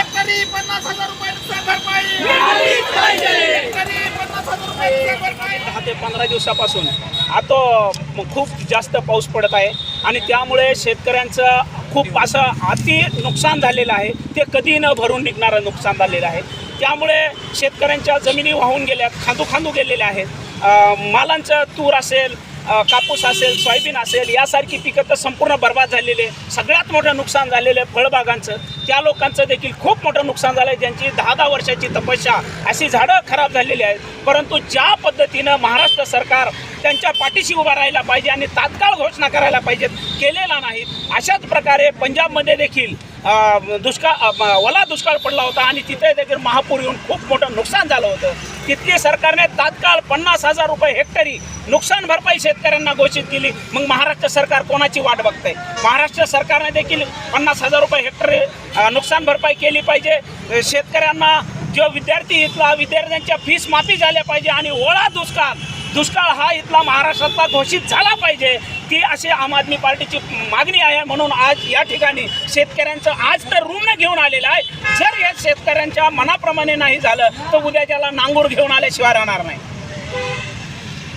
एकरी पन्नास हजार भरपाई दहा ते पंधरा दिवसापासून. आता खूप जास्त पाऊस पडत आहे आणि त्यामुळे शेतकऱ्यांचं खूप असं अति नुकसान झालेलं आहे. ते कधी न भरून निघणारं नुकसान झालेलं आहे. त्यामुळे शेतकऱ्यांच्या जमिनी वाहून गेल्यात खांदू खांदू गेलेल्या आहेत मालांचं तूर असेल कापूस असेल सोयाबीन असेल यासारखी पिकं तर संपूर्ण बर्बाद झालेले सगळ्यात मोठं नुकसान झालेलं आहे फळबागांचं. त्या लोकांचं देखील खूप मोठं नुकसान झालं आहे ज्यांची दहा दहा वर्षाची तपस्या अशी झाडं खराब झालेली आहेत. परंतु ज्या पद्धतीनं महाराष्ट्र सरकार त्यांच्या पाठीशी उभा राहायला पाहिजे आणि तात्काळ घोषणा करायला पाहिजेत केलेला नाहीत अशाच प्रकारे पंजाबमध्ये देखील दुष्काळ ओला दुष्काळ पडला होता आणि तिथे देखील महापूर येऊन खूप मोठं नुकसान झालं होतं. तिथली सरकारने तात्काळ पन्नास हजार रुपये हेक्टरी नुकसान भरपाई शेतकऱ्यांना घोषित केली. मग महाराष्ट्र सरकार कोणाची वाट बघते महाराष्ट्र सरकारने देखील पन्नास हजार रुपये हेक्टरी नुकसान भरपाई केली पाहिजे. शेतकऱ्यांना जो विद्यार्थी इथला विद्यार्थ्यांच्या फीस माफी झाल्या पाहिजे आणि ओळा दुष्काळ दुष्काळ हा इथला महाराष्ट्रातला घोषित झाला पाहिजे. ती अशी आम आदमी पार्टीची मागणी आहे. म्हणून आज या ठिकाणी शेतकऱ्यांचं आज तर ऋण घेऊन आलेलं आहे. जर या शेतकऱ्यांच्या मनाप्रमाणे नाही झालं तर उद्या त्याला नांगूर घेऊन आल्याशिवाय राहणार नाही.